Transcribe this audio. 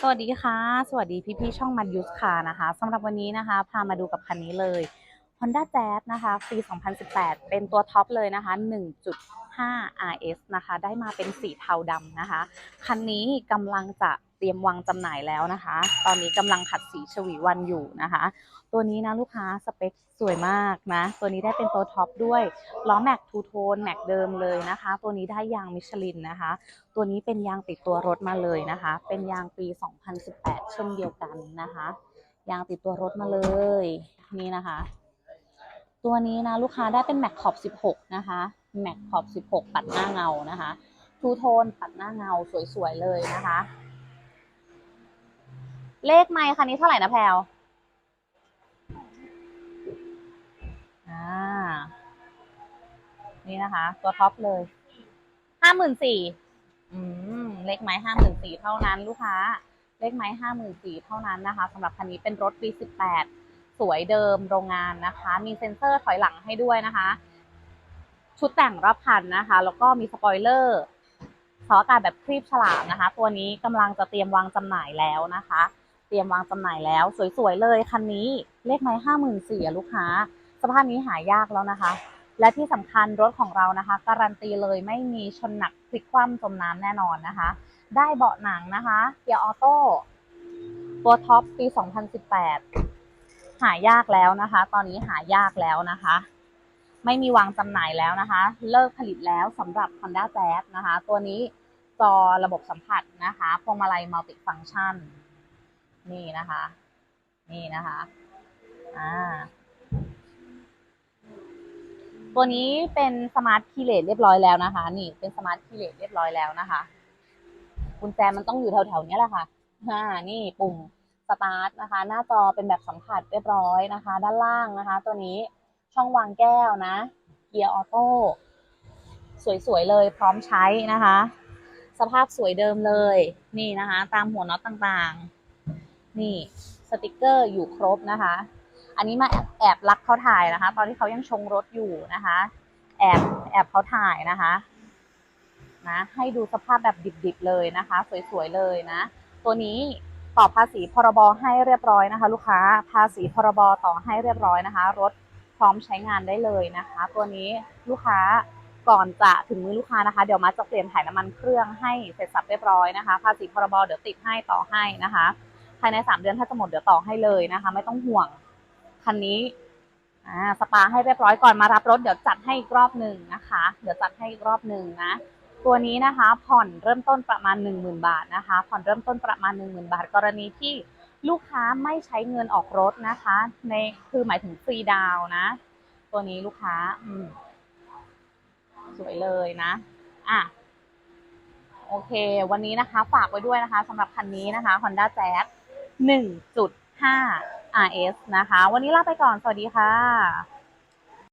สวัสดีค่ะ สวัสดีพี่ๆช่องมัดยุสค่ะนะคะสำหรับวันนี้นะคะ พามาดูกับคันนี้เลย Honda Jazz นะคะปี 2018 เป็นตัวท็อปเลยนะคะ 1.5 RS นะคะ ได้มาเป็นสีเทาดำนะคะ คันนี้กำลังจะ เตรียมวางจำหน่ายแล้วนะคะ ตอนนี้กำลังขัดสีฉวีวันอยู่นะคะ ตัวนี้นะลูกค้าสเปคสวยมากนะ ตัวนี้ได้เป็นตัวท็อปด้วยล้อแม็กทูโทนแม็กเดิมเลยนะคะ ตัวนี้ได้ยางมิชลินนะคะ ตัวนี้เป็นยางติดตัวรถมาเลยนะคะ เป็นยางปี 2018 เช่นเดียวกันนะคะ ยางติดตัวรถมาเลยนี่นะคะ ตัวนี้นะลูกค้าได้เป็นแม็กขอบ 16 นะคะแม็กขอบ 16 ปัดหน้าเงานะคะทูโทนปัดหน้าเงาสวยๆเลยนะคะ เลขไมค์คันนี้เท่าไหร่นะแพลวอ่า นี่นะคะ ตัวท็อปเลยห้าหมื่นสี่อืม เลขไม้ห้าหมื่นสี่เท่านั้นลูกค้า เลขไม้ห้าหมื่นสี่เท่านั้นนะคะสำหรับคันนี้เป็นรถปีสิบแปดสวยเดิมโรงงานนะคะ มีเซ็นเซอร์ถอยหลังให้ด้วยนะคะ ชุดแต่งรอบคันนะคะ แล้วก็มีสปอยเลอร์ซออากาศแบบครีบฉลามนะคะ ตัวนี้กำลังจะเตรียมวางจำหน่ายแล้วนะคะ เตรียมวางจำหน่ายแล้ว สวยๆเลยคันนี้เลขไม้ห้าหมื่นสี่ลูกค้า สภาพนี้หายากแล้วนะคะ และที่สำคัญรถของเรานะคะ การันตีเลยไม่มีชนหนักพลิกคว่ำจมน้ำแน่นอนนะคะ ได้เบาะหนังนะคะเกียร์ออโต้ตัวท็อปปี 2018 หายากแล้วนะคะ ตอนนี้หายากแล้วนะคะไม่มีวางจำหน่ายแล้วนะคะ เลิกผลิตแล้วสำหรับ Honda Jazz นะคะ ตัวนี้จอระบบสัมผัสนะคะ พวงมาลัยมัลติฟัง c t ชัน นี่นะคะ นี่นะคะอ่าตัวนี้เป็นสมาร์ทคีเลสเรียบร้อยแล้วนะคะ นี่เป็นสมาร์ทคีเลสเรียบร้อยแล้วนะคะกุญแจมันต้องอยู่แถวๆเนี้ยแหละค่ะอ่านี่ปุ่มสตาร์ทนะคะ หน้าจอเป็นแบบสัมผัสเรียบร้อยนะคะ ด้านล่างนะคะ ตัวนี้ช่องวางแก้วนะ เกียร์ออโต้สวยๆเลยพร้อมใช้นะคะ สภาพสวยเดิมเลย นี่นะคะ ตามหัวน็อตต่างๆ นี่สติกเกอร์อยู่ครบนะคะ อันนี้มาแอบแอบรักเขาถ่ายนะคะ ตอนที่เขายังชงรถอยู่นะคะ แอบแอบเขาถ่ายนะคะนะให้ดูสภาพแบบดิบๆเลยนะคะ สวยๆเลยนะ ตัวนี้ต่อภาษีพรบให้เรียบร้อยนะคะ ลูกค้าภาษีพรบต่อให้เรียบร้อยนะคะ รถพร้อมใช้งานได้เลยนะคะ ตัวนี้ลูกค้าก่อนจะถึงมือลูกค้านะคะ เดี๋ยวมาจะเปลี่ยนถ่ายน้ำมันเครื่องให้เสร็จสับเรียบร้อยนะคะ ภาษีพรบเดี๋ยวติดให้ต่อให้นะคะ ภายในสามเดือนถ้าจะหมดเดี๋ยวต่อให้เลยนะคะ ไม่ต้องห่วงคันนี้อ่าสปาให้เรียบร้อยก่อนมารับรถเดี๋ยวจัดให้อีกรอบหนึ่งนะคะ เดี๋ยวจัดให้อีกรอบหนึ่งนะตัวนี้นะคะผ่อนเริ่มต้นประมาณ 10,000 บาทนะคะ ผ่อนเริ่มต้นประมาณ 10,000 บาท กรณีที่ลูกค้าไม่ใช้เงินออกรถนะคะ ในคือหมายถึงฟรีดาวน์นะตัวนี้ลูกค้าอืมสวยเลยนะ อะ โอเค วันนี้นะคะ ฝากไว้ด้วยนะคะสำหรับคันนี้นะคะ Honda Jazz 1.5 RS นะคะ วันนี้ลาไปก่อน สวัสดีค่ะ